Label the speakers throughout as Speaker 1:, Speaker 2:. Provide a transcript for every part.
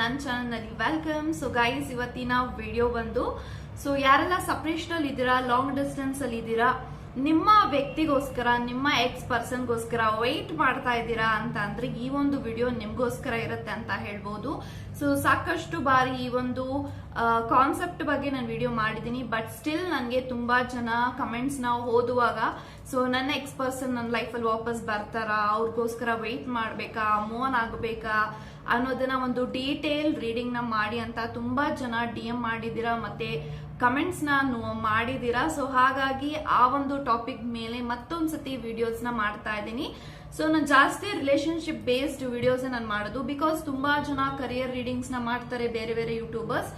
Speaker 1: ನನ್ನ ಚಾನಲ್ನಲ್ಲಿ welcome. So guys ಇವತ್ತಿನ ವಿಡಿಯೋ ಬಂದು ಸೊ ಯಾರೆಲ್ಲ ಸಪ್ರೇಷನಲ್ಲಿ ಇದ್ದೀರಾ ಲಾಂಗ್ ಡಿಸ್ಟೆನ್ಸ್ ಅಲ್ಲಿ ಇದ್ದೀರಾ ನಿಮ್ಮ ವ್ಯಕ್ತಿಗೋಸ್ಕರ, ನಿಮ್ಮ ಎಕ್ಸ್ ಪರ್ಸನ್ಗೋಸ್ಕರ ವೆಯ್ಟ್ ಮಾಡ್ತಾ ಇದ್ದೀರಾ ಅಂತ ಅಂದ್ರೆ ಈ ಒಂದು ವಿಡಿಯೋ ನಿಮ್ಗೋಸ್ಕರ ಇರುತ್ತೆ ಅಂತ ಹೇಳ್ಬೋದು. ಸೊ ಸಾಕಷ್ಟು ಬಾರಿ ಈ ಒಂದು ಕಾನ್ಸೆಪ್ಟ್ ಬಗ್ಗೆ ನಾನು ವಿಡಿಯೋ ಮಾಡಿದ್ದೀನಿ ಬಟ್ ಸ್ಟಿಲ್ ನನಗೆ ತುಂಬಾ ಜನ ಕಮೆಂಟ್ಸ್ ನಾವು ಓದುವಾಗ ಸೊ ನನ್ನ ಎಕ್ಸ್ ಪರ್ಸನ್ ನನ್ನ ಲೈಫಲ್ಲಿ ವಾಪಸ್ ಬರ್ತಾರಾ, ಅವ್ರಿಗೋಸ್ಕರ ವೆಯ್ಟ್ ಮಾಡಬೇಕಾ ಮೋನ್ ಆಗಬೇಕಾ ಅನ್ನೋದನ್ನ ಒಂದು ಡೀಟೇಲ್ ರೀಡಿಂಗ್ನ ಮಾಡಿ ಅಂತ ತುಂಬಾ ಜನ ಡಿ ಎಂ ಮಾಡಿದ್ದೀರಾ, ಮತ್ತೆ ಕಮೆಂಟ್ಸ್ನ ಮಾಡಿದ್ದೀರಾ? ಸೊ ಹಾಗಾಗಿ ಆ ಒಂದು ಟಾಪಿಕ್ ಮೇಲೆ ಮತ್ತೊಂದ್ಸತಿ ವಿಡಿಯೋಸ್ನ ಮಾಡ್ತಾ ಇದ್ದೀನಿ. ಸೊ ನಾನು ಜಾಸ್ತಿ ರಿಲೇಶನ್ಶಿಪ್ ಬೇಸ್ಡ್ ವಿಡಿಯೋಸ್ ನಾನು ಮಾಡೋದು ಬಿಕಾಸ್ ತುಂಬಾ ಜನ ಕರಿಯರ್ ರೀಡಿಂಗ್ಸ್ನ ಮಾಡ್ತಾರೆ ಬೇರೆ ಬೇರೆ ಯೂಟ್ಯೂಬರ್ಸ್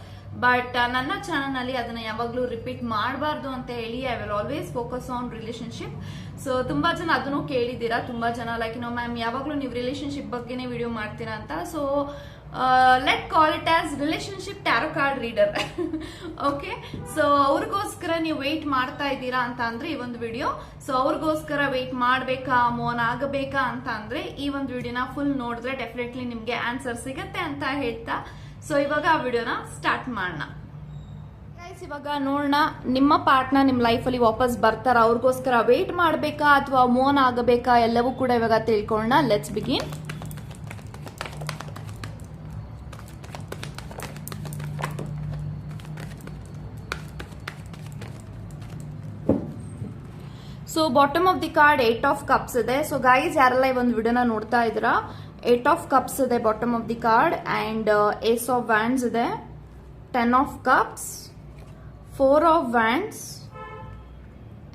Speaker 1: ಬಟ್ ನನ್ನ ಚಾನಲ್ ಅಲ್ಲಿ ಅದನ್ನ ಯಾವಾಗ್ಲೂ ರಿಪೀಟ್ ಮಾಡಬಾರ್ದು ಅಂತ ಹೇಳಿ I will always focus on relationship so ತುಂಬಾ ಜನ ಅದನ್ನು ಕೇಳಿದ್ದೀರಾ? ತುಂಬಾ ಜನ ಲೈಕ್ ನೋ ಮ್ಯಾಮ್ ಯಾವಾಗ್ಲೂ ನೀವು ರಿಲೇಶನ್ಶಿಪ್ ಬಗ್ಗೆನೇ ವಿಡಿಯೋ ಮಾಡ್ತೀರಾ ಅಂತ? So let call it as relationship tarot card reader okay so ಅವ್ರಿಗೋಸ್ಕರ ನೀವು ವೆಯ್ಟ್ ಮಾಡ್ತಾ ಇದ್ದೀರಾ ಅಂತ ಅಂದ್ರೆ ಈ ಒಂದು ವಿಡಿಯೋ ಸೊ ಅವ್ರಿಗೋಸ್ಕರ ವೆಯ್ಟ್ ಮಾಡಬೇಕಾ ಮೋನ್ ಆಗಬೇಕಾ ಅಂತ ಅಂದ್ರೆ ಈ ಒಂದು ವಿಡಿಯೋನ ಫುಲ್ ನೋಡಿದ್ರೆ ಡೆಫಿನೆಟ್ಲಿ ನಿಮಗೆ ಆನ್ಸರ್ ಸಿಗತ್ತೆ ಅಂತ ಹೇಳ್ತಾ. ಸೊ ಇವಾಗ ಆ ವಿಡಿಯೋನ ಸ್ಟಾರ್ಟ್ ಮಾಡೋಣ. ಇವಾಗ ನೋಡೋಣ, ನಿಮ್ಮ ಪಾರ್ಟ್ನ ನಿಮ್ಮ ಲೈಫಲ್ಲಿ ವಾಪಸ್ ಬರ್ತಾರ? ಅವ್ರಿಗೋಸ್ಕರ ವೇಟ್ ಮಾಡಬೇಕಾ ಅಥವಾ ಮೋನ್ ಆಗಬೇಕಾ? ಎಲ್ಲವೂ ಕೂಡ ಇವಾಗ ತಿಳ್ಕೊಳ್ಳೋಣ. Let's begin so bottom of the card eight of cups ಇದೆ. ಸೊ ಗೈಸ್ ಯಾರೆಲ್ಲ ಈ ಒಂದು ವಿಡಿಯೋನ ನೋಡ್ತಾ ಇದ್ದೀರಾ? ಏಟ್ ಆಫ್ ಕಪ್ಸ್ ಇದೆ bottom of the card and ace of wands ಇದೆ. Ten of cups four of wands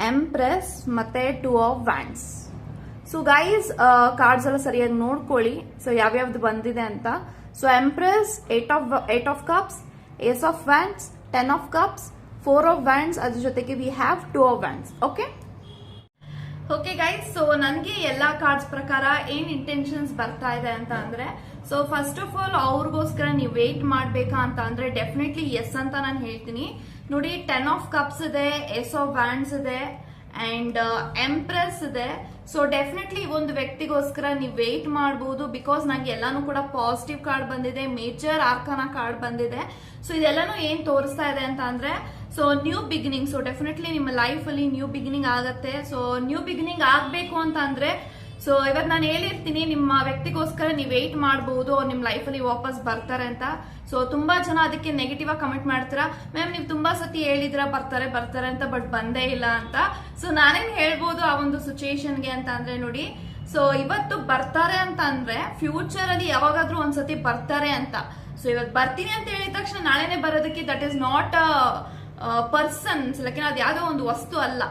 Speaker 1: empress ಮತ್ತೆ two of wands so guys cards ಎಲ್ಲ ಸರಿಯಾಗಿ ನೋಡ್ಕೊಳ್ಳಿ. ಸೊ ಯಾವ್ಯಾವ್ದು ಬಂದಿದೆ ಅಂತ. So empress eight of eight of cups ace of wands ten of cups four of wands ಅದ್ರ ಜೊತೆಗೆ we have two of wands okay okay guys so ನನಗೆ ಎಲ್ಲಾ ಕಾರ್ಡ್ಸ್ ಪ್ರಕಾರ ಏನ್ ಇಂಟೆನ್ಷನ್ಸ್ ಬರ್ತಾ ಇದೆ ಅಂತ ಅಂದ್ರೆ ಸೊ ಫಸ್ಟ್ ಆಫ್ ಆಲ್ ಅವ್ರಿಗೋಸ್ಕರ ನೀವು ವೇಟ್ ಮಾಡ್ಬೇಕಾ ಅಂತ ಅಂದ್ರೆ ಡೆಫಿನೆಟ್ಲಿ ಎಸ್ ಅಂತ ನಾನು ಹೇಳ್ತೀನಿ. ನೋಡಿ ಟೆನ್ ಆಫ್ ಕಪ್ಸ್ ಇದೆ ಎಸ್ ಆಫ್ ಬ್ಯಾಂಡ್ಸ್ ಇದೆ ಅಂಡ್ ಎಂಪ್ರೆಸ್ ಇದೆ. ಸೊ ಡೆಫಿನೆಟ್ಲಿ ಒಂದು ವ್ಯಕ್ತಿಗೋಸ್ಕರ ನೀವು ವೇಟ್ ಮಾಡಬಹುದು ಬಿಕಾಸ್ ನಂಗೆ ಎಲ್ಲಾನು ಕೂಡ ಪಾಸಿಟಿವ್ ಕಾರ್ಡ್ ಬಂದಿದೆ ಮೇಜರ್ ಆರ್ಕಾನ ಕಾರ್ಡ್ ಬಂದಿದೆ. ಸೊ ಇದೆಲ್ಲಾನು ಏನ್ ತೋರಿಸ್ತಾ ಇದೆ ಅಂತ ಅಂದ್ರೆ so new beginning so definitely ನಿಮ್ಮ ಲೈಫ್ ಅಲ್ಲಿ ನ್ಯೂ ಬಿಗಿನಿಂಗ್ ಆಗತ್ತೆ. ಸೊ ನ್ಯೂ ಬಿಗಿನಿಂಗ್ ಆಗ್ಬೇಕು ಅಂತ ಅಂದ್ರೆ ಸೊ ಇವತ್ತು ನಾನು ಹೇಳಿರ್ತೀನಿ, ನಿಮ್ಮ ವ್ಯಕ್ತಿಗೋಸ್ಕರ ನೀವು ವೆಯ್ಟ್ ಮಾಡಬಹುದು ಅವ್ರು ನಿಮ್ಮ ಲೈಫಲ್ಲಿ ವಾಪಸ್ ಬರ್ತಾರೆ ಅಂತ. ಸೊ ತುಂಬಾ ಜನ ಅದಕ್ಕೆ ನೆಗೆಟಿವ್ ಆಗಿ ಕಮೆಂಟ್ ಮಾಡ್ತೀರಾ? ಮ್ಯಾಮ್ ನೀವು ತುಂಬಾ ಸತಿ ಹೇಳಿದ್ರ, ಬರ್ತಾರೆ ಬರ್ತಾರೆ ಅಂತ ಬಟ್ ಬಂದೇ ಇಲ್ಲ ಅಂತ. ಸೊ ನಾನೇನ್ ಹೇಳ್ಬೋದು ಆ ಒಂದು ಸಿಚುಯೇಷನ್ಗೆ ಅಂತ ಅಂದ್ರೆ ನೋಡಿ ಸೊ ಇವತ್ತು ಬರ್ತಾರೆ ಅಂತ ಅಂದ್ರೆ ಫ್ಯೂಚರ್ ಅಲ್ಲಿ ಯಾವಾಗಾದ್ರೂ ಒಂದ್ಸತಿ ಬರ್ತಾರೆ ಅಂತ. ಸೊ ಇವತ್ತು ಬರ್ತೀನಿ ಅಂತ ಹೇಳಿದ ತಕ್ಷಣ ನಾಳೆನೆ ಬರೋದಕ್ಕೆ that is not persons like ಅದು ಯಾವುದೋ ಒಂದು ವಸ್ತು ಅಲ್ಲ.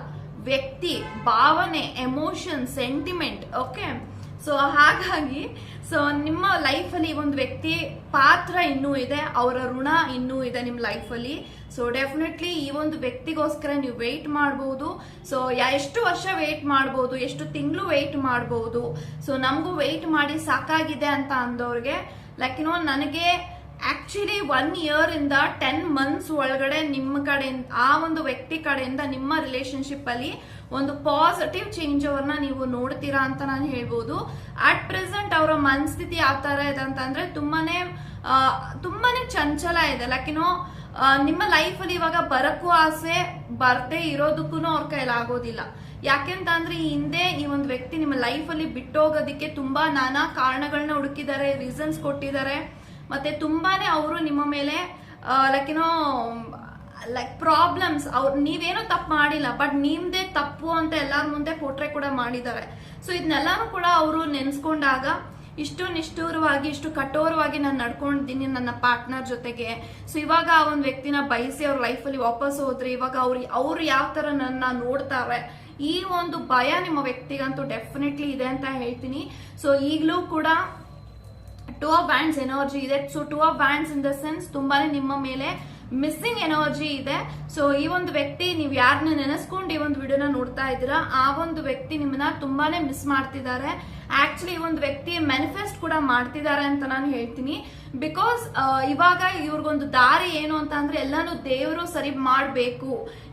Speaker 1: ವ್ಯಕ್ತಿ, ಭಾವನೆ ಎಮೋಷನ್ ಸೆಂಟಿಮೆಂಟ್ ಓಕೆ ಸೊ ಹಾಗಾಗಿ ಸೊ ನಿಮ್ಮ ಲೈಫಲ್ಲಿ ಒಂದು ವ್ಯಕ್ತಿ ಪಾತ್ರ ಇನ್ನೂ ಇದೆ, ಅವರ ಋಣ ಇನ್ನೂ ಇದೆ ನಿಮ್ಮ ಲೈಫಲ್ಲಿ ಸೊ ಡೆಫಿನೆಟ್ಲಿ ಈ ಒಂದು ವ್ಯಕ್ತಿಗೋಸ್ಕರ ನೀವು ವೆಯ್ಟ್ ಮಾಡ್ಬೋದು. ಸೊ ಎಷ್ಟು ವರ್ಷ ವೆಯ್ಟ್ ಮಾಡ್ಬೋದು, ಎಷ್ಟು ತಿಂಗಳು ವೆಯ್ಟ್ ಮಾಡ್ಬೋದು. ಸೊ ನಮಗೂ ವೆಯ್ಟ್ ಮಾಡಿ ಸಾಕಾಗಿದೆ ಅಂತ ಅಂದವ್ರಿಗೆ ಲೈಕ್ ನೋ ನನಗೆ ಆಕ್ಚುಲಿ ಒನ್ ಇಯರ್ ಇಂದ ಟೆನ್ ಮಂತ್ಸ್ ಒಳಗಡೆ ನಿಮ್ಮ ಕಡೆಯಿಂದ, ಆ ಒಂದು ವ್ಯಕ್ತಿ ಕಡೆಯಿಂದ ನಿಮ್ಮ ರಿಲೇಶನ್ಶಿಪ್ ಅಲ್ಲಿ ಒಂದು ಪಾಸಿಟಿವ್ ಚೇಂಜ್ ಅವ್ರನ್ನ ನೀವು ನೋಡ್ತೀರಾ ಅಂತ ನಾನು ಹೇಳ್ಬೋದು. ಅಟ್ ಪ್ರೆಸೆಂಟ್ ಅವರ ಮನಸ್ಥಿತಿ ಯಾವ ತರ ಇದೆ ಅಂತಂದ್ರೆ ತುಂಬಾನೇ ತುಂಬಾನೇ ಚಂಚಲ ಇದೆ. ಲೈಕಿನೋ ನಿಮ್ಮ ಲೈಫ್ ಅಲ್ಲಿ ಇವಾಗ ಬರಕ್ಕೂ ಆಸೆ, ಬರ್ದೇ ಇರೋದಕ್ಕೂ ಅವ್ರ ಕೈಲಾಗೋದಿಲ್ಲ ಯಾಕೆಂತ ಅಂದ್ರೆ ಈ ಹಿಂದೆ ಈ ಒಂದು ವ್ಯಕ್ತಿ ನಿಮ್ಮ ಲೈಫ್ ಅಲ್ಲಿ ಬಿಟ್ಟೋಗೋದಿಕ್ಕೆ ತುಂಬಾ ನಾನಾ ಕಾರಣಗಳನ್ನ ಹುಡುಕಿದ್ದಾರೆ ರೀಸನ್ಸ್ ಕೊಟ್ಟಿದ್ದಾರೆ. ಮತ್ತೆ ತುಂಬಾನೇ ಅವರು ನಿಮ್ಮ ಮೇಲೆ ಲೈಕ್ ಏನೋ ಲೈಕ್ ಪ್ರಾಬ್ಲಮ್ಸ್ ಅವ್ರು, ನೀವೇನೋ ತಪ್ಪು ಮಾಡಿಲ್ಲ ಬಟ್ ನಿಮ್ದೇ ತಪ್ಪು ಅಂತ ಎಲ್ಲರ ಮುಂದೆ ಪೋಟ್ರೆ ಕೂಡ ಮಾಡಿದ್ದಾರೆ. ಸೊ ಇದನ್ನೆಲ್ಲಾನು ಕೂಡ ಅವರು ನೆನೆಸ್ಕೊಂಡಾಗ ಇಷ್ಟು ನಿಷ್ಠೂರವಾಗಿ, ಇಷ್ಟು ಕಠೋರವಾಗಿ ನಾನು ನಡ್ಕೊಂಡಿದ್ದೀನಿ ನನ್ನ ಪಾರ್ಟ್ನರ್ ಜೊತೆಗೆ. ಸೊ ಇವಾಗ ಆ ಒಂದು ವ್ಯಕ್ತಿನ ಬಯಸಿ ಅವ್ರ ಲೈಫಲ್ಲಿ ವಾಪಸ್ ಹೋದ್ರೆ, ಇವಾಗ ಅವ್ರು ಅವ್ರು ಯಾವ ತರ ನನ್ನ ನೋಡ್ತಾರೆ, ಈ ಒಂದು ಭಯ ನಿಮ್ಮ ವ್ಯಕ್ತಿಗಂತೂ ಡೆಫಿನೆಟ್ಲಿ ಇದೆ ಅಂತ ಹೇಳ್ತೀನಿ. ಸೊ ಈಗಲೂ ಕೂಡ ಟೂ ಆಫ್ ಬ್ಯಾಂಡ್ಸ್ ಎನರ್ಜಿ ಇದೆ. So two of wands in the sense ತುಂಬಾನೇ ನಿಮ್ಮ ಮೇಲೆ ಮಿಸ್ಸಿಂಗ್ ಎನರ್ಜಿ ಇದೆ. ಸೊ ಈ ಒಂದು ವ್ಯಕ್ತಿ ನೀವು ಯಾರನ್ನ ನೆನೆಸ್ಕೊಂಡು ಈ ಒಂದು ವಿಡಿಯೋನ ನೋಡ್ತಾ ಇದ್ದೀರಾ, ಆ ಒಂದು ವ್ಯಕ್ತಿ ನಿಮ್ಮನ್ನ ತುಂಬಾನೇ ಮಿಸ್ ಮಾಡ್ತಿದ್ದಾರೆ. ಆಕ್ಚುಲಿ ಈ ಒಂದು ವ್ಯಕ್ತಿ ಮ್ಯಾನಿಫೆಸ್ಟ್ ಕೂಡ ಮಾಡ್ತಿದ್ದಾರೆ ಅಂತ ನಾನು ಹೇಳ್ತೀನಿ. ಬಿಕಾಸ್ ಇವಾಗ ಇವ್ರಿಗೊಂದು ದಾರಿ ಏನು ಅಂತ ಅಂದ್ರೆ ಎಲ್ಲಾನು ದೇವರು ಸರಿ ಮಾಡಬೇಕು.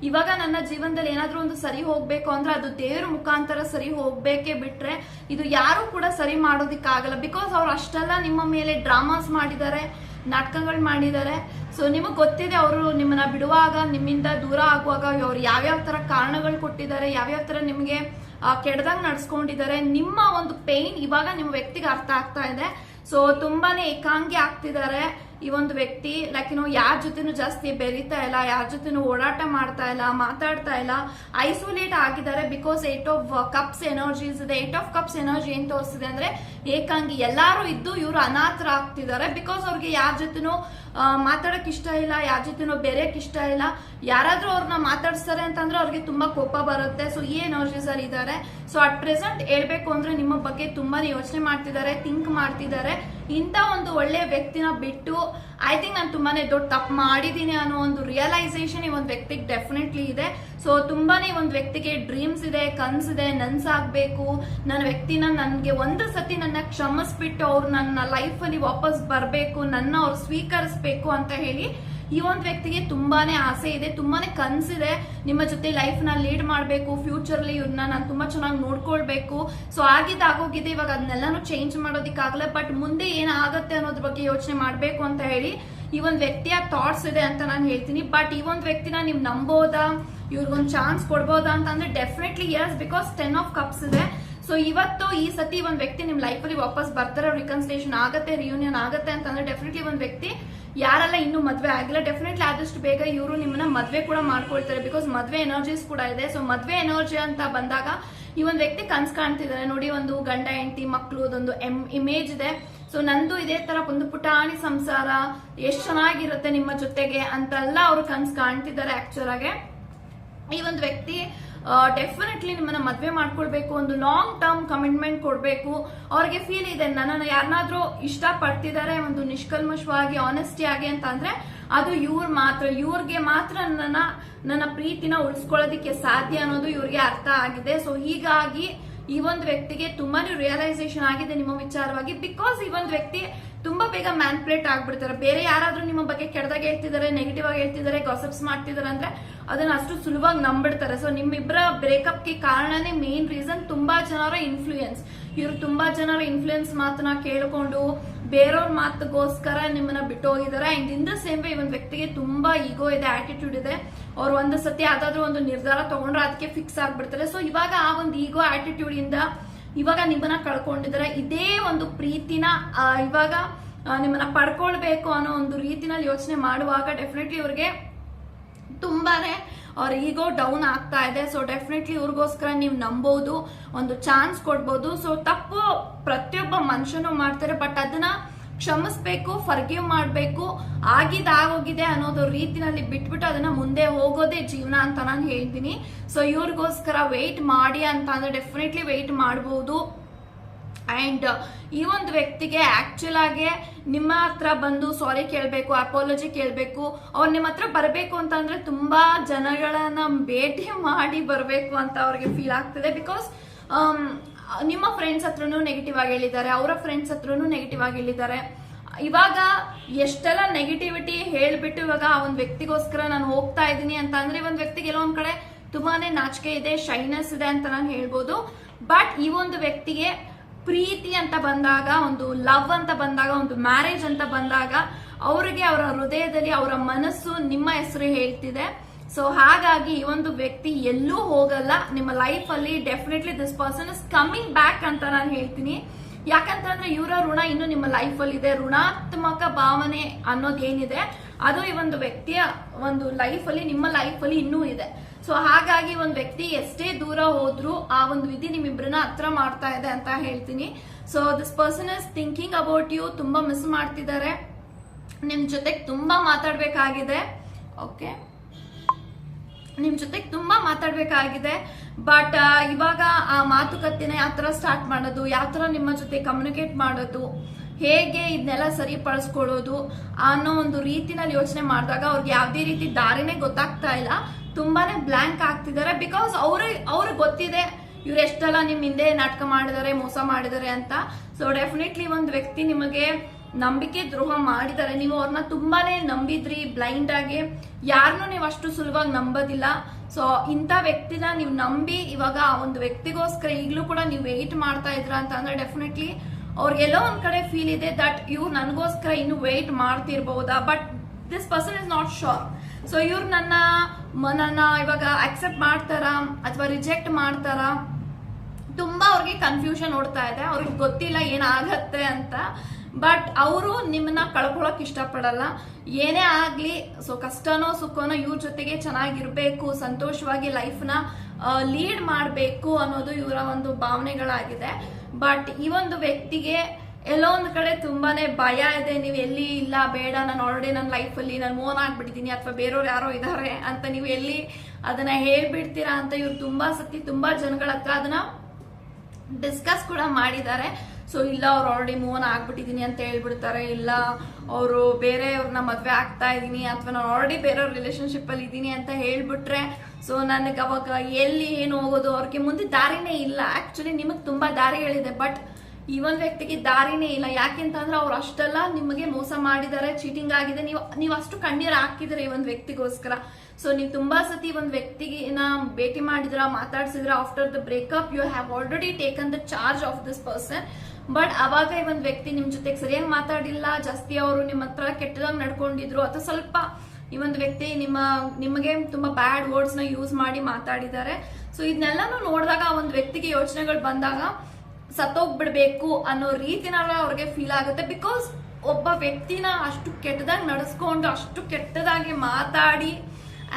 Speaker 1: ಇವಾಗ ನನ್ನ ಜೀವನದಲ್ಲಿ ಏನಾದ್ರೂ ಒಂದು ಸರಿ ಹೋಗ್ಬೇಕು ಅಂದ್ರೆ ಅದು ದೇವ್ರ ಮುಖಾಂತರ ಸರಿ ಹೋಗ್ಬೇಕೇ ಬಿಟ್ರೆ ಇದು ಯಾರು ಕೂಡ ಸರಿ ಮಾಡೋದಿಕ್ಕಾಗಲ್ಲ. ಬಿಕಾಸ್ ಅವ್ರು ಅಷ್ಟೆಲ್ಲ ನಿಮ್ಮ ಮೇಲೆ ಡ್ರಾಮಾಸ್ ಮಾಡಿದ್ದಾರೆ. ನಾಟಕಗಳು ಮಾಡಿದ್ದಾರೆ ಸೊ ನಿಮಗೆ ಗೊತ್ತಿದೆ ಅವರು ನಿಮ್ಮನ್ನ ಬಿಡುವಾಗ, ನಿಮ್ಮಿಂದ ದೂರ ಆಗುವಾಗ ಅವ್ರು ಯಾವ್ಯಾವ ತರ ಕಾರಣಗಳು ಕೊಟ್ಟಿದ್ದಾರೆ ಯಾವ್ಯಾವ ತರ ನಿಮಗೆ ಕೆಡ್ದಂಗ್ ನಡ್ಸ್ಕೊಂಡಿದ್ದಾರೆ ನಿಮ್ಮ ಒಂದು ಪೇನ್ ಇವಾಗ ನಿಮ್ಮ ವ್ಯಕ್ತಿಗೆ ಅರ್ಥ ಆಗ್ತಾ ಇದೆ. ಸೊ ತುಂಬಾನೇ ಏಕಾಂಗಿ ಆಗ್ತಿದ್ದಾರೆ. ಈ ಒಂದು ವ್ಯಕ್ತಿ ಲೈಕ್ ಏನೋ ಯಾರ ಜೊತೆನೂ ಜಾಸ್ತಿ ಬೆರೀತಾ ಇಲ್ಲ, ಯಾರ ಜೊತೆನೂ ಓಡಾಟ ಮಾಡ್ತಾ ಇಲ್ಲ, ಮಾತಾಡ್ತಾ ಇಲ್ಲ ಐಸೋಲೇಟ್ ಆಗಿದ್ದಾರೆ because eight of cups energies ಇದೆ. ಏಟ್ ಆಫ್ ಕಪ್ಸ್ ಎನರ್ಜಿ ಏನ್ ತೋರಿಸಿದೆ ಅಂದ್ರೆ, ಏಕಾಂಗಿ ಎಲ್ಲಾರು ಇದ್ದು ಇವರು ಅನಾಥರ ಆಗ್ತಿದ್ದಾರೆ ಬಿಕಾಸ್ ಅವ್ರಿಗೆ ಯಾರ ಜೊತೆನೂ ಮಾತಾಡಕ್ ಇಷ್ಟ ಇಲ್ಲ, ಯಾರ ಜೊತೆನೂ ಬೆರೆಯಕ್ ಇಷ್ಟ ಇಲ್ಲ. ಯಾರಾದ್ರೂ ಅವ್ರನ್ನ ಮಾತಾಡ್ಸ್ತಾರೆ ಅಂತಂದ್ರೆ ಅವ್ರಿಗೆ ತುಂಬಾ ಕೋಪ ಬರುತ್ತೆ. ಸೊ ಈ ಎನರ್ಜೀಸ್ ಅಲ್ಲಿ ಇದ್ದಾರೆ. ಸೊ ಅಟ್ ಪ್ರೆಸೆಂಟ್ ಹೇಳ್ಬೇಕು ಅಂದ್ರೆ ನಿಮ್ಮ ಬಗ್ಗೆ ತುಂಬಾನೇ ಯೋಚನೆ ಮಾಡ್ತಿದ್ದಾರೆ ಥಿಂಕ್ ಮಾಡ್ತಿದ್ದಾರೆ. ಇಂಥ ಒಂದು ಒಳ್ಳೆಯ ವ್ಯಕ್ತಿನ ಬಿಟ್ಟು ಐ ತಿಂಕ್ ನಾನು ತುಂಬಾನೇ ದೊಡ್ಡ ತಪ್ಪು ಮಾಡಿದ್ದೀನಿ ಅನ್ನೋ ಒಂದು ರಿಯಲೈಸೇಷನ್ ಈ ಒಂದು ವ್ಯಕ್ತಿಗೆ ಡೆಫಿನೆಟ್ಲಿ ಇದೆ. ಸೊ ತುಂಬಾನೇ ಒಂದು ವ್ಯಕ್ತಿಗೆ ಡ್ರೀಮ್ಸ್ ಇದೆ ಕನ್ಸಿದೆ ನನ್ಸಾಗಬೇಕು ನನ್ನ ವ್ಯಕ್ತಿನ ನನಗೆ ಒಂದು ಸತಿ ನನ್ನ ಕ್ಷಮಿಸ್ಬಿಟ್ಟು ಅವ್ರು ನನ್ನ ಲೈಫಲ್ಲಿ ವಾಪಸ್ ಬರಬೇಕು, ನನ್ನ ಅವ್ರು ಸ್ವೀಕರಿಸ್ಬೇಕು ಅಂತ ಹೇಳಿ ಈ ಒಂದು ವ್ಯಕ್ತಿಗೆ ತುಂಬಾನೇ ಆಸೆ ಇದೆ, ತುಂಬಾನೇ ಕನ್ಸಿದೆ ನಿಮ್ಮ ಜೊತೆ ಲೈಫ್ನ ಲೀಡ್ ಮಾಡಬೇಕು ಫ್ಯೂಚರ್ ಅಲ್ಲಿ ಇವ್ರನ್ನ ನಾನು ತುಂಬಾ ಚೆನ್ನಾಗಿ ನೋಡ್ಕೊಳ್ಬೇಕು. ಸೊ ಆಗಿದ್ದು ಆಗೋಗಿದೆ, ಇವಾಗ ಅದನ್ನೆಲ್ಲಾನು ಚೇಂಜ್ ಮಾಡೋದಿಕ್ಕಾಗಲ್ಲ ಬಟ್ ಮುಂದೆ ಏನಾಗುತ್ತೆ ಅನ್ನೋದ್ರ ಬಗ್ಗೆ ಯೋಚನೆ ಮಾಡಬೇಕು ಅಂತ ಹೇಳಿ ಈ ಒಂದು ವ್ಯಕ್ತಿಯ ಥಾಟ್ಸ್ ಇದೆ ಅಂತ ನಾನು ಹೇಳ್ತೀನಿ. ಬಟ್ ಈ ಒಂದು ವ್ಯಕ್ತಿನ ನೀವು ನಂಬೋದಾ? ಇವ್ರಿಗೊಂದು ಚಾನ್ಸ್ ಕೊಡ್ಬೋದಾ ಅಂತಂದ್ರೆ definitely yes because ten of cups ಇದೆ. ಸೊ ಇವತ್ತು ಈ ಸತಿ ಒಂದ್ ವ್ಯಕ್ತಿ ನಿಮ್ ಲೈಫ್ ಅಲ್ಲಿ ವಾಪಸ್ ಬರ್ತಾರೆ ರಿಕನ್ಸಿಲೇಷನ್ ಆಗತ್ತೆ ರಿಯೂನಿಯನ್ ಆಗತ್ತೆ ಅಂತಂದ್ರೆ ಡೆಫಿನೆಟ್ಲಿ ಒಂದ್ ವ್ಯಕ್ತಿ ಯಾರೆಲ್ಲ ಇನ್ನೂ ಮದ್ವೆ ಆಗಿಲ್ಲ. ಡೆಫಿನೆಟ್ಲಿ ಆದಷ್ಟು ಬೇಗ ಇವರು ನಿಮ್ಮನ್ನ ಮದ್ವೆ ಕೂಡ ಮಾಡ್ಕೊಳ್ತಾರೆ ಬಿಕಾಸ್ ಮದ್ವೆ ಎನರ್ಜೀಸ್ ಕೂಡ ಇದೆ. ಸೊ ಮದ್ವೆ ಎನರ್ಜಿ ಅಂತ ಬಂದಾಗ ಈ ಒಂದು ವ್ಯಕ್ತಿ ಕನ್ಸ್ ಕಾಣ್ತಿದ್ದಾರೆ ನೋಡಿ, ಒಂದು ಗಂಡ, ಹೆಂಡತಿ ಮಕ್ಕಳು ಅದೊಂದು ಇಮೇಜ್ ಇದೆ. ಸೊ ನಂದು ಇದೇ ತರ ಒಂದು ಪುಟಾಣಿ ಸಂಸಾರ ಎಷ್ಟು ಚೆನ್ನಾಗಿರುತ್ತೆ ನಿಮ್ಮ ಜೊತೆಗೆ ಅಂತೆಲ್ಲ ಅವರು ಕನ್ಸ್ ಕಾಣ್ತಿದ್ದಾರೆ ಆಕ್ಚುಲ್ ಆಗಿ. ಈ ಒಂದು ವ್ಯಕ್ತಿ ಡೆಫಿನೆಟ್ಲಿ ನಿಮ್ಮನ್ನ ಮದ್ವೆ ಮಾಡ್ಕೊಳ್ಬೇಕು, ಒಂದು ಲಾಂಗ್ ಟರ್ಮ್ ಕಮಿಟ್ಮೆಂಟ್ ಕೊಡ್ಬೇಕು. ಅವ್ರಿಗೆ ಫೀಲ್ ಇದೆ, ನನ್ನನ್ನು ಯಾರನ್ನಾದ್ರೂ ಇಷ್ಟ ಪಡ್ತಿದ್ದಾರೆ ಒಂದು ನಿಷ್ಕಲ್ಮಶವಾಗಿ ಆನೆಸ್ಟಿ ಆಗಿ ಅಂತ ಅಂದ್ರೆ ಅದು ಇವ್ರ ಮಾತ್ರ, ಇವ್ರಿಗೆ ಮಾತ್ರ ನನ್ನ ನನ್ನ ಪ್ರೀತಿನ ಉಳಿಸ್ಕೊಳ್ಳೋದಿಕ್ಕೆ ಸಾಧ್ಯ ಅನ್ನೋದು ಇವ್ರಿಗೆ ಅರ್ಥ ಆಗಿದೆ. ಸೊ ಹೀಗಾಗಿ ಈ ಒಂದು ವ್ಯಕ್ತಿಗೆ ತುಂಬಾನೇ ರಿಯಲೈಸೇಷನ್ ಆಗಿದೆ ನಿಮ್ಮ ವಿಚಾರವಾಗಿ ಬಿಕಾಸ್ ಈ ಒಂದು ವ್ಯಕ್ತಿ ತುಂಬಾ ಬೇಗ ಮ್ಯಾನ್ಪ್ಲೇಟ್ ಆಗ್ಬಿಡ್ತಾರೆ. ಬೇರೆ ಯಾರಾದ್ರೂ ನಿಮ್ಮ ಬಗ್ಗೆ ಕೆಡದಾಗ ಹೇಳ್ತಿದ್ದಾರೆ ನೆಗೆಟಿವ್ ಆಗಿ ಹೇಳ್ತಿದ್ದಾರೆ ಗಾಸಪ್ಸ್ ಮಾಡ್ತಿದ್ದಾರೆ ಅಂದ್ರೆ ಅದನ್ನ ಅಷ್ಟು ಸುಲಭವಾಗಿ ನಂಬಿಡ್ತಾರೆ. ಸೊ ನಿಮ್ಮಿಬ್ಬರ ಬ್ರೇಕಪ್ಗೆ ಕಾರಣನೇ ಮೇನ್ ರೀಸನ್ ತುಂಬಾ ಜನರ ಇನ್ಫ್ಲೂಯೆನ್ಸ್ ಇವರು ತುಂಬಾ ಜನರ ಇನ್ಫ್ಲೂಯೆನ್ಸ್ ಮಾತನ್ನ ಕೇಳ್ಕೊಂಡು ಬೇರೆಯವ್ರ ಮಾತುಗೋಸ್ಕರ ನಿಮ್ಮನ್ನ ಬಿಟ್ಟು ಹೋಗಿದ್ದಾರೆ and in the same way ಈ ಒಂದು ವ್ಯಕ್ತಿಗೆ ತುಂಬಾ ಈಗೋ ಇದೆ ಆಟಿಟ್ಯೂಡ್ ಇದೆ. ಅವ್ರು ಒಂದು ಸತಿ ಯಾವ್ದಾದ್ರು ಒಂದು ನಿರ್ಧಾರ ತಗೊಂಡ್ರೆ ಅದಕ್ಕೆ ಫಿಕ್ಸ್ ಆಗ್ಬಿಡ್ತಾರೆ. ಸೊ ಇವಾಗ ಆ ಒಂದು ಈಗೋ ಆಟಿಟ್ಯೂಡ್ ಇಂದ ಇವಾಗ ನಿಮ್ಮನ್ನ ಕಳ್ಕೊಂಡಿದ್ದಾರೆ. ಇದೇ ಒಂದು ಪ್ರೀತಿನ ಇವಾಗ ನಿಮ್ಮನ್ನ ಪಡ್ಕೊಳ್ಬೇಕು ಅನ್ನೋ ಒಂದು ರೀತಿನಲ್ಲಿ ಯೋಚನೆ ಮಾಡುವಾಗ ಡೆಫಿನೆಟ್ಲಿ ಇವ್ರಿಗೆ ತುಂಬಾನೇ ಅವ್ರ ಈಗೋ ಡೌನ್ ಆಗ್ತಾ ಇದೆ. ಸೊ ಡೆಫಿನೆಟ್ಲಿ ಇವ್ರಿಗೋಸ್ಕರ ನೀವು ನಂಬೋದು. ಒಂದು ಚಾನ್ಸ್ ಕೊಡ್ಬೋದು. ಸೊ ತಪ್ಪು ಪ್ರತಿಯೊಬ್ಬ ಮನುಷ್ಯನು ಮಾಡ್ತಾರೆ. ಬಟ್ ಅದನ್ನ ಕ್ಷಮಿಸ್ಬೇಕು ಫರ್ಗಿವ್ ಮಾಡಬೇಕು ಆಗಿದಾಗೋಗಿದೆ ಅನ್ನೋದು ರೀತಿನಲ್ಲಿ ಬಿಟ್ಬಿಟ್ಟು ಅದನ್ನ ಮುಂದೆ ಹೋಗೋದೇ ಜೀವನ ಅಂತ ನಾನು ಹೇಳ್ತೀನಿ. ಸೊ ಇವ್ರಿಗೋಸ್ಕರ ವೆಯ್ಟ್ ಮಾಡಿ ಅಂತ ಅಂದ್ರೆ ಡೆಫಿನೆಟ್ಲಿ ವೆಯ್ಟ್ ಮಾಡಬಹುದು ಅಂಡ್ ಈ ಒಂದು ವ್ಯಕ್ತಿಗೆ ಆ್ಯಕ್ಚುಲ್ ಆಗಿ ನಿಮ್ಮ ಹತ್ರ ಬಂದು ಸಾರಿ ಕೇಳಬೇಕು ಅಪಾಲಜಿ ಕೇಳಬೇಕು, ಅವ್ರು ನಿಮ್ಮ ಹತ್ರ ಬರಬೇಕು ಅಂತಂದರೆ ತುಂಬ ಜನಗಳನ್ನ ಭೇಟಿ ಮಾಡಿ ಬರಬೇಕು ಅಂತ ಅವ್ರಿಗೆ ಫೀಲ್ ಆಗ್ತದೆ ಬಿಕಾಸ್ ನಿಮ್ಮ ಫ್ರೆಂಡ್ಸ್ ಹತ್ರನೂ ನೆಗೆಟಿವ್ ಆಗಿ ಹೇಳಿದ್ದಾರೆ, ಅವರ ಫ್ರೆಂಡ್ಸ್ ಹತ್ರನೂ ನೆಗೆಟಿವ್ ಆಗಿ ಹೇಳಿದ್ದಾರೆ. ಇವಾಗ ಎಷ್ಟೆಲ್ಲ ನೆಗೆಟಿವಿಟಿ ಹೇಳ್ಬಿಟ್ಟು ಇವಾಗ ಆ ಒಂದು ವ್ಯಕ್ತಿಗೋಸ್ಕರ ನಾನು ಹೋಗ್ತಾ ಇದ್ದೀನಿ ಅಂತ ಅಂದ್ರೆ ಈ ಒಂದು ವ್ಯಕ್ತಿಗೆ ಒಂದ್ ಕಡೆ ತುಂಬಾನೇ ನಾಚಿಕೆ ಇದೆ ಶೈನೆಸ್ ಇದೆ ಅಂತ ನಾನು ಹೇಳ್ಬೋದು. ಬಟ್ ಈ ಒಂದು ವ್ಯಕ್ತಿಗೆ ಪ್ರೀತಿ ಅಂತ ಬಂದಾಗ, ಒಂದು ಲವ್ ಅಂತ ಬಂದಾಗ, ಒಂದು ಮ್ಯಾರೇಜ್ ಅಂತ ಬಂದಾಗ, ಅವರಿಗೆ ಅವರ ಹೃದಯದಲ್ಲಿ ಅವರ ಮನಸ್ಸು ನಿಮ್ಮ ಹೆಸರು ಹೇಳ್ತಿದೆ. ಸೊ ಹಾಗಾಗಿ ಈ ಒಂದು ವ್ಯಕ್ತಿ ಎಲ್ಲೂ ಹೋಗಲ್ಲ. ನಿಮ್ಮ ಲೈಫ್ ಅಲ್ಲಿ definitely this person is coming back ಅಂತ ನಾನು ಹೇಳ್ತೀನಿ. ಯಾಕಂತಂದ್ರೆ ಇವರ ಋಣ ಇನ್ನು ನಿಮ್ಮ ಲೈಫ್ ಅಲ್ಲಿ ಇದೆ. ಋಣಾತ್ಮಕ ಭಾವನೆ ಅನ್ನೋದೇನಿದೆ. ಅದು ಈ ಒಂದು ವ್ಯಕ್ತಿಯ ಒಂದು ಲೈಫ್ ಅಲ್ಲಿ, ನಿಮ್ಮ ಲೈಫ್ ಅಲ್ಲಿ ಇನ್ನೂ ಇದೆ. ಸೊ ಹಾಗಾಗಿ ಒಂದು ವ್ಯಕ್ತಿ ಎಷ್ಟೇ ದೂರ ಹೋದ್ರು ಆ ಒಂದು ವಿಧಿ ನಿಮ್ಮಿಬ್ಬರನ್ನ ಹತ್ರ ಮಾಡ್ತಾ ಇದೆ ಅಂತ ಹೇಳ್ತೀನಿ. So this person is thinking about you ತುಂಬಾ ಮಿಸ್ ಮಾಡ್ತಿದ್ದಾರೆ. ನಿಮ್ ಜೊತೆಗೆ ತುಂಬಾ ಮಾತಾಡ್ಬೇಕಾಗಿದೆ. ಓಕೆ ನಿಮ್ ಜೊತೆಗೆ ತುಂಬಾ ಮಾತಾಡ್ಬೇಕಾಗಿದೆ. ಬಟ್ ಇವಾಗ ಆ ಮಾತುಕತೆನ ಯಾವ ತರ ಸ್ಟಾರ್ಟ್ ಮಾಡೋದು? ಯಾವ ತರ ನಿಮ್ಮ ಜೊತೆ ಕಮ್ಯುನಿಕೇಟ್ ಮಾಡೋದು? ಹೇಗೆ ಇದನ್ನೆಲ್ಲ ಸರಿಪಡಿಸ್ಕೊಳ್ಳೋದು ಅನ್ನೋ ಒಂದು ರೀತಿನಲ್ಲಿ ಯೋಚನೆ ಮಾಡಿದಾಗ ಅವ್ರಿಗೆ ಯಾವುದೇ ರೀತಿ ದಾರಿನೇ ಗೊತ್ತಾಗ್ತಾ ಇಲ್ಲ. ತುಂಬಾನೇ ಬ್ಲಾಂಕ್ ಆಗ್ತಿದ್ದಾರೆ. ಬಿಕಾಸ್ ಅವರೇ, ಅವ್ರಿಗೆ ಗೊತ್ತಿದೆ, ಇವ್ರು ಎಷ್ಟೆಲ್ಲ ನಿಮ್ ಹಿಂದೆ ನಾಟಕ ಮಾಡಿದ್ದಾರೆ, ಮೋಸ ಮಾಡಿದ್ದಾರೆ ಅಂತ. ಸೊ ಡೆಫಿನೆಟ್ಲಿ ಒಂದು ವ್ಯಕ್ತಿ ನಿಮಗೆ ನಂಬಿಕೆ ದ್ರೋಹ ಮಾಡಿದ್ದಾರೆ. ನೀವು ಅವ್ರನ್ನ ತುಂಬಾನೇ ನಂಬಿದ್ರಿ ಬ್ಲೈಂಡ್ ಆಗಿ. ಯಾರನ್ನೂ ನೀವು ಅಷ್ಟು ಸುಲಭವಾಗಿ ನಂಬೋದಿಲ್ಲ. ಸೊ ಇಂಥ ವ್ಯಕ್ತಿನ ನೀವು ನಂಬಿ ಇವಾಗ ಆ ಒಂದು ವ್ಯಕ್ತಿಗೋಸ್ಕರ ಈಗಲೂ ಕೂಡ ನೀವು ವೆಯ್ಟ್ ಮಾಡ್ತಾ ಇದ್ರ ಅಂತ ಅಂದ್ರೆ ಡೆಫಿನೆಟ್ಲಿ ಅವ್ರಿಗೆಲ್ಲೋ ಒಂದ್ ಕಡೆ ಫೀಲ್ ಇದೆ ದಟ್ ಇವ್ರು ನನಗೋಸ್ಕರ ಇನ್ನು wait ಮಾಡ್ತಿರ್ಬಹುದಾ but this person is not sure so ಇವ್ರು ನನ್ನ ನನ್ನ ಇವಾಗ ಅಕ್ಸೆಪ್ಟ್ ಮಾಡ್ತಾರಾ? ಅಥವಾ ರಿಜೆಕ್ಟ್ ಮಾಡ್ತಾರಾ? ತುಂಬಾ ಅವ್ರಿಗೆ ಕನ್ಫ್ಯೂಷನ್ ಓಡ್ತಾ ಇದೆ. ಅವ್ರಿಗೆ ಗೊತ್ತಿಲ್ಲ ಏನಾಗತ್ತೆ ಅಂತ. ಬಟ್ ಅವರು ನಿಮ್ಮನ್ನ ಕಳ್ಕೊಳಕ್ ಇಷ್ಟಪಡಲ್ಲ. ಏನೇ ಆಗ್ಲಿ, ಸೊ ಕಷ್ಟನೋ ಸುಖನೋ ಇವ್ರ ಜೊತೆಗೆ ಚೆನ್ನಾಗಿರ್ಬೇಕು, ಸಂತೋಷವಾಗಿ ಲೈಫ್ನ ಲೀಡ್ ಮಾಡಬೇಕು ಅನ್ನೋದು ಇವರ ಒಂದು ಭಾವನೆಗಳಾಗಿದೆ. ಬಟ್ ಈ ಒಂದು ವ್ಯಕ್ತಿಗೆ ಎಲ್ಲೋ ಒಂದು ಕಡೆ ತುಂಬಾನೇ ಭಯ ಇದೆ, ನೀವು ಎಲ್ಲಿ ಇಲ್ಲ, ಬೇಡ, ನಾನು ಆಲ್ರೆಡಿ ನನ್ನ ಲೈಫಲ್ಲಿ ನಾನು ಮೋನ್ ಆಗ್ಬಿಟ್ಟಿದ್ದೀನಿ ಅಥವಾ ಬೇರೆಯವ್ರು ಯಾರೋ ಇದ್ದಾರೆ ಅಂತ ನೀವು ಎಲ್ಲಿ ಅದನ್ನ ಹೇಳ್ಬಿಡ್ತೀರಾ ಅಂತ ಇವ್ರು ತುಂಬಾ ಸತಿ ತುಂಬಾ ಜನಗಳ ಹತ್ರ ಅದನ್ನ ಡಿಸ್ಕಸ್ ಕೂಡ ಮಾಡಿದ್ದಾರೆ. ಸೊ ಇಲ್ಲ, ಅವ್ರು ಆಲ್ರೆಡಿ ಆನ್ ಆಗ್ಬಿಟ್ಟಿದೀನಿ ಅಂತ ಹೇಳ್ಬಿಡ್ತಾರೆ. ಇಲ್ಲ, ಅವರು ಬೇರೆಯವ್ರನ್ನ ಮದುವೆ ಆಗ್ತಾ ಇದ್ದೀನಿ ಅಥವಾ ನಾನು ಆಲ್ರೆಡಿ ಬೇರೆಯವ್ರ ರಿಲೇಶನ್ಶಿಪ್ ಅಲ್ಲಿ ಇದೀನಿ ಅಂತ ಹೇಳ್ಬಿಟ್ರೆ ಸೊ ನನಗೆ ಅವಾಗ ಎಲ್ಲಿ ಏನು ಹೋಗೋದು, ಅವ್ರಿಗೆ ಮುಂದೆ ದಾರಿನೇ ಇಲ್ಲ. ಆಕ್ಚುಲಿ ನಿಮಗೆ ತುಂಬಾ ದಾರಿಗಳಿದೆ ಬಟ್ ಈ ಒಂದು ವ್ಯಕ್ತಿಗೆ ದಾರಿನೇ ಇಲ್ಲ. ಯಾಕೆಂತಂದ್ರೆ ಅವ್ರು ಅಷ್ಟೆಲ್ಲ ನಿಮಗೆ ಮೋಸ ಮಾಡಿದ್ದಾರೆ ಚೀಟಿಂಗ್ ಆಗಿದೆ. ನೀವು ನೀವು ಅಷ್ಟು ಕಣ್ಣೀರು ಹಾಕಿದ್ರೆ ಈ ಒಂದು ವ್ಯಕ್ತಿಗೋಸ್ಕರ. ಸೊ ನೀವು ತುಂಬಾ ಸತಿ ಒಂದು ವ್ಯಕ್ತಿನ ಭೇಟಿ ಮಾಡಿದ್ರ, ಮಾತಾಡ್ಸಿದ್ರ after the breakup you have already taken the charge of this person but ಅವಾಗ ಈ ಒಂದ್ ವ್ಯಕ್ತಿ ನಿಮ್ ಜೊತೆಗೆ ಸರಿಯಾಗಿ ಮಾತಾಡಿಲ್ಲ, ಜಾಸ್ತಿ ಅವರು ನಿಮ್ಮ ಹತ್ರ ಕೆಟ್ಟದಾಗ ನಡ್ಕೊಂಡಿದ್ರು, ಅಥವಾ ಸ್ವಲ್ಪ ಈ ಒಂದು ವ್ಯಕ್ತಿ ನಿಮ್ಮ, ನಿಮಗೆ ತುಂಬಾ ಬ್ಯಾಡ್ ವರ್ಡ್ಸ್ನ ಯೂಸ್ ಮಾಡಿ ಮಾತಾಡಿದ್ದಾರೆ ಸೊ ಇದನ್ನೆಲ್ಲಾನು ನೋಡಿದಾಗ ಆ ಒಂದು ವ್ಯಕ್ತಿಗೆ ಯೋಚನೆಗಳು ಬಂದಾಗ ಸತ್ತೋಗ್ಬಿಡ್ಬೇಕು ಅನ್ನೋ ರೀತಿನ ಅವ್ರಿಗೆ ಫೀಲ್ ಆಗುತ್ತೆ. ಬಿಕಾಸ್ ಒಬ್ಬ ವ್ಯಕ್ತಿನ ಅಷ್ಟು ಕೆಟ್ಟದಾಗಿ ನಡೆಸ್ಕೊಂಡು, ಅಷ್ಟು ಕೆಟ್ಟದಾಗಿ ಮಾತಾಡಿ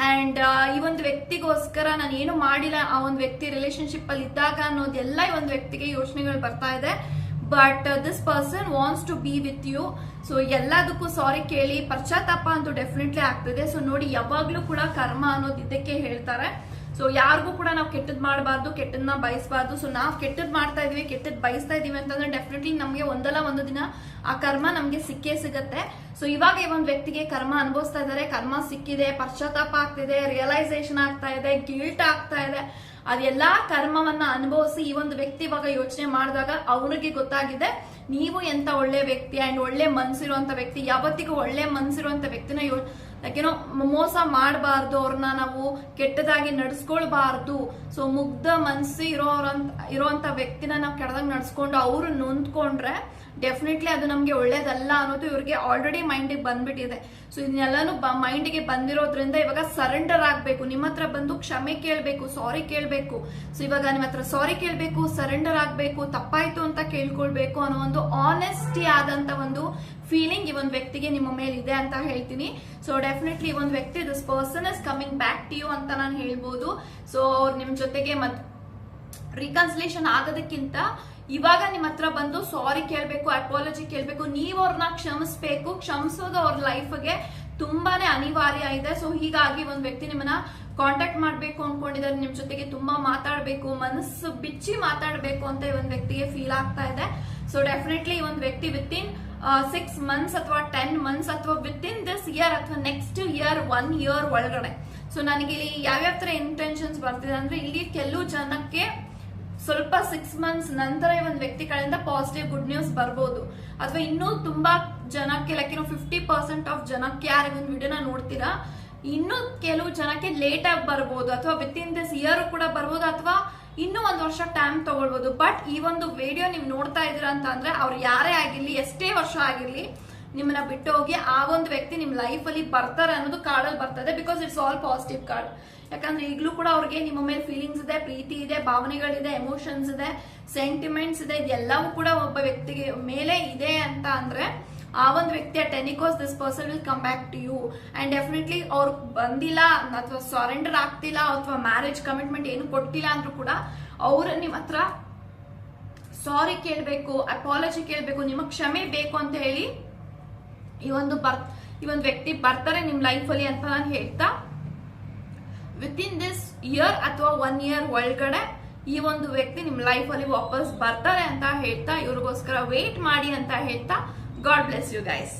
Speaker 1: ಅಂಡ್ ಈ ಒಂದು ವ್ಯಕ್ತಿಗೋಸ್ಕರ ನಾನು ಏನು ಮಾಡಿಲ್ಲ, ಆ ಒಂದು ವ್ಯಕ್ತಿ ರಿಲೇಶನ್ಶಿಪ್ ಅಲ್ಲಿ ಇದ್ದಾಗ ಅನ್ನೋದೆಲ್ಲ ಈ ಒಂದು ವ್ಯಕ್ತಿಗೆ ಯೋಚನೆಗಳು ಬರ್ತಾ ಇದೆ. But this person wants to be with you so ಎಲ್ಲದಕ್ಕೂ ಸಾರಿ ಕೇಳಿ. ಪಶ್ಚಾತ್ತಾಪ ಅಂತೂ ಡೆಫಿನೆಟ್ಲಿ ಆಗ್ತದೆ. ಸೊ ನೋಡಿ, ಯಾವಾಗ್ಲೂ ಕೂಡ ಕರ್ಮ ಅನ್ನೋದು ಇದಕ್ಕೆ ಹೇಳ್ತಾರೆ. ಸೊ ಯಾರಿಗೂ ಕೂಡ ನಾವು ಕೆಟ್ಟದ್ ಮಾಡಬಾರ್ದು ಕೆಟ್ಟದನ್ನ ಬಯಸಬಾರ್ದು. ಸೊ ನಾವು ಕೆಟ್ಟದ್ ಮಾಡ್ತಾ ಇದೀವಿ, ಕೆಟ್ಟದ್ ಬಯಸ್ತಾ ಇದೀವಿ ಅಂತಂದ್ರೆ ಡೆಫಿನೆಟ್ಲಿ ನಮಗೆ ಒಂದಲ್ಲ ಒಂದು ದಿನ ಆ ಕರ್ಮ ನಮ್ಗೆ ಸಿಕ್ಕೇ ಸಿಗತ್ತೆ. ಸೊ ಇವಾಗ ಈ ಒಂದು ವ್ಯಕ್ತಿಗೆ ಕರ್ಮ ಅನುಭವಿಸ್ತಾ ಇದ್ದಾರೆ. ಕರ್ಮ ಸಿಕ್ಕಿದೆ, ಪಶ್ಚಾತ್ತಾಪ ಆಗ್ತಿದೆ ರಿಯಲೈಸೇಷನ್ ಆಗ್ತಾ ಇದೆ ಗಿಲ್ಟ್ ಆಗ್ತಾ ಇದೆ. ಅದೆಲ್ಲಾ ಕರ್ಮವನ್ನ ಅನುಭವಿಸಿ ಈ ಒಂದು ವ್ಯಕ್ತಿ ಇವಾಗ ಯೋಚನೆ ಮಾಡಿದಾಗ ಅವನಿಗೆ ಗೊತ್ತಾಗಿದೆ, ನೀವು ಎಂತ ಒಳ್ಳೆ ವ್ಯಕ್ತಿ ಅಂಡ್ ಒಳ್ಳೆ ಮನ್ಸಿರುವಂತ ವ್ಯಕ್ತಿ, ಯಾವತ್ತಿಗೂ ಒಳ್ಳೆ ಮನ್ಸಿರುವಂತ ವ್ಯಕ್ತಿನ ಯೋ ಯಾಕೆನೋ ಮೋಸ ಮಾಡಬಾರ್ದು, ಅವ್ರನ್ನ ನಾವು ಕೆಟ್ಟದಾಗಿ ನಡ್ಸ್ಕೊಳ್ಬಾರ್ದು. ಸೊ ಮುಗ್ಧ ಮನ್ಸು ಇರೋರಂತ ಇರೋಂತ ವ್ಯಕ್ತಿನ ನಾವು ಕೆಟ್ಟದಾಗ ನಡ್ಸ್ಕೊಂಡು ಅವ್ರು ನೊಂದ್ಕೊಂಡ್ರೆ ಡೆಫಿನೆಟ್ಲಿ ಅದು ನಮಗೆ ಒಳ್ಳೇದಲ್ಲ ಅನ್ನೋದು ಇವ್ರಿಗೆ ಆಲ್ರೆಡಿ ಮೈಂಡಿಗೆ ಬಂದ್ಬಿಟ್ಟಿದೆ. ಸೊ ಇದನ್ನೆಲ್ಲಾನು ಮೈಂಡಿಗೆ ಬಂದಿರೋದ್ರಿಂದ ಇವಾಗ ಸರೆಂಡರ್ ಆಗಬೇಕು. ನಿಮ್ಮ ಹತ್ರ ಬಂದು ಕ್ಷಮೆ ಕೇಳಬೇಕು ಸಾರಿ ಕೇಳಬೇಕು. ಸೊ ಇವಾಗ ನಿಮ್ಮ ಹತ್ರ ಸಾರಿ ಕೇಳಬೇಕು ಸರೆಂಡರ್ ಆಗಬೇಕು, ತಪ್ಪಾಯ್ತು ಅಂತ ಕೇಳ್ಕೊಳ್ಬೇಕು ಅನ್ನೋ ಒಂದು ಆನೆಸ್ಟಿ ಆದಂತ ಒಂದು ಫೀಲಿಂಗ್ ಈ ಒಂದು ವ್ಯಕ್ತಿಗೆ ನಿಮ್ಮ ಮೇಲೆ ಇದೆ ಅಂತ ಹೇಳ್ತೀನಿ. ಸೊ ಡೆಫಿನೆಟ್ಲಿ ಈ ಒಂದು ವ್ಯಕ್ತಿ this person is coming back to you ಅಂತ ನಾನು ಹೇಳ್ಬೋದು. ಸೊ ಅವ್ರು ನಿಮ್ಮ ಜೊತೆಗೆ ಮತ್ ರಿಕನ್ಸಿಲೇಷನ್ ಆಗೋದಕ್ಕಿಂತ ಇವಾಗ ನಿಮ್ಮ ಹತ್ರ ಬಂದು ಸಾರಿ ಕೇಳಬೇಕು ಅಪಾಲಜಿ ಕೇಳಬೇಕು, ನೀವು ಅವ್ರನ್ನ ಕ್ಷಮಿಸ್ಬೇಕು, ಕ್ಷಮಿಸೋದು ಅವ್ರ ಲೈಫ್ಗೆ ತುಂಬಾನೇ ಅನಿವಾರ್ಯ ಇದೆ. ಸೊ ಹೀಗಾಗಿ ಒಂದು ವ್ಯಕ್ತಿ ನಿಮ್ಮನ್ನ ಕಾಂಟ್ಯಾಕ್ಟ್ ಮಾಡ್ಬೇಕು ಅನ್ಕೊಂಡಿದ್ದಾರೆ ನಿಮ್ ಜೊತೆಗೆ ತುಂಬಾ ಮಾತಾಡ್ಬೇಕು, ಮನಸ್ಸು ಬಿಚ್ಚಿ ಮಾತಾಡ್ಬೇಕು ಅಂತ ಈ ಒಂದು ವ್ಯಕ್ತಿಗೆ ಫೀಲ್ ಆಗ್ತಾ ಇದೆ. ಸೊ ಡೆಫಿನೆಟ್ಲಿ ಈ ಒಂದು ವ್ಯಕ್ತಿ ವಿತ್ ಇನ್ ಸಿಕ್ಸ್ ಮಂತ್ಸ್ ಅಥವಾ ಟೆನ್ ಮಂತ್ಸ್ ಅಥವಾ ವಿತ್ ಇನ್ ದಿಸ್ ಇಯರ್ ಅಥವಾ ನೆಕ್ಸ್ಟ್ ಇಯರ್ ಒನ್ ಇಯರ್ ಒಳಗಡೆ. ಸೊ ನನಗೆ ಇಲ್ಲಿ ಯಾವ್ಯಾವ ತರ ಇಂಟೆನ್ಷನ್ಸ್ ಬರ್ತಿದೆ ಅಂದ್ರೆ, ಇಲ್ಲಿ ಕೆಲವು ಜನಕ್ಕೆ ಸ್ವಲ್ಪ ಸಿಕ್ಸ್ ಮಂತ್ಸ್ ನಂತರ ಈ ಒಂದು ವ್ಯಕ್ತಿ ಕಡೆಯಿಂದ ಪಾಸಿಟಿವ್ ಗುಡ್ ನ್ಯೂಸ್ ಬರ್ಬೋದು. ಅಥವಾ ಇನ್ನೂ ತುಂಬಾ ಜನಕ್ಕೆ ಲೈಕ್ ಏನೋ ಫಿಫ್ಟಿ ಪರ್ಸೆಂಟ್ ಆಫ್ ಜನಕ್ಕೆ ಯಾರು ಒಂದು ವಿಡಿಯೋನ ನೋಡ್ತೀರಾ? ಇನ್ನೂ ಕೆಲವು ಜನಕ್ಕೆ ಲೇಟ್ ಆಗಿ ಬರ್ಬೋದು. ಅಥವಾ ವಿತ್ ಇನ್ ದಿಸ್ ಇಯರ್ ಕೂಡ ಬರ್ಬೋದು, ಅಥವಾ ಇನ್ನೂ ಒಂದು ವರ್ಷ ಟೈಮ್ ತಗೊಳ್ಬೋದು. ಬಟ್ ಈ ಒಂದು ವಿಡಿಯೋ ನೀವು ನೋಡ್ತಾ ಇದ್ದೀರಾ ಅಂತ ಅಂದ್ರೆ ಅವ್ರು ಯಾರೇ ಆಗಿರ್ಲಿ, ಎಷ್ಟೇ ವರ್ಷ ಆಗಿರ್ಲಿ, ನಿಮ್ಮನ್ನ ಬಿಟ್ಟು ಹೋಗಿ ಆ ಒಂದು ವ್ಯಕ್ತಿ ನಿಮ್ ಲೈಫ್ ಅಲ್ಲಿ ಬರ್ತಾರೆ ಅನ್ನೋದು ಕಾರ್ಡಲ್ಲಿ ಬರ್ತದೆ because it's all positive card ಯಾಕಂದ್ರೆ ಈಗಲೂ ಕೂಡ ಅವ್ರಿಗೆ ನಿಮ್ಮ ಮೇಲೆ ಫೀಲಿಂಗ್ಸ್ ಇದೆ, ಪ್ರೀತಿ ಇದೆ, ಭಾವನೆಗಳಿದೆ ಎಮೋಷನ್ಸ್ ಇದೆ ಸೆಂಟಿಮೆಂಟ್ಸ್ ಇದೆ, ಇದೆಲ್ಲವೂ ಕೂಡ ಒಬ್ಬ ವ್ಯಕ್ತಿಗೆ ಮೇಲೆ ಇದೆ ಅಂತ ಅಂದ್ರೆ ಆ ಒಂದು ವ್ಯಕ್ತಿಯ ಟೆನಿಕೋಸ್ this person will come back to you and definitely ಅವ್ರು ಬಂದಿಲ್ಲ ಅಥವಾ ಸರೆಂಡರ್ ಆಗ್ತಿಲ್ಲ ಅಥವಾ ಮ್ಯಾರೇಜ್ ಕಮಿಟ್ಮೆಂಟ್ ಏನು ಕೊಟ್ಟಿಲ್ಲ ಅಂದ್ರೂ ಕೂಡ ಅವ್ರು ನಿಮ್ಮ ಹತ್ರ ಸಾರಿ ಕೇಳಬೇಕು ಅಪಾಲಜಿ ಕೇಳಬೇಕು ನಿಮಗೆ ಕ್ಷಮೆ ಬೇಕು ಅಂತ ಹೇಳಿ ಈ ಒಂದು ಬರ್ ಈ ಒಂದು ವ್ಯಕ್ತಿ ಬರ್ತಾರೆ ನಿಮ್ಮ ಲೈಫ್ ಅಲ್ಲಿ ಅಂತ ನಾನು ಹೇಳ್ತಾ ವಿತ್ ಇನ್ ದಿಸ್ ಇಯರ್ ಅಥವಾ ಒನ್ ಇಯರ್ ಒಳಗಡೆ ಈ ಒಂದು ವ್ಯಕ್ತಿ ನಿಮ್ ಲೈಫ್ ಅಲ್ಲಿ ವಾಪಸ್ ಬರ್ತಾರೆ ಅಂತ ಹೇಳ್ತಾ, ಇವ್ರಿಗೋಸ್ಕರ ವೇಟ್ ಮಾಡಿ ಅಂತ ಹೇಳ್ತಾ ಗಾಡ್ ಬ್ಲೆಸ್ ಯು ಗೈಸ್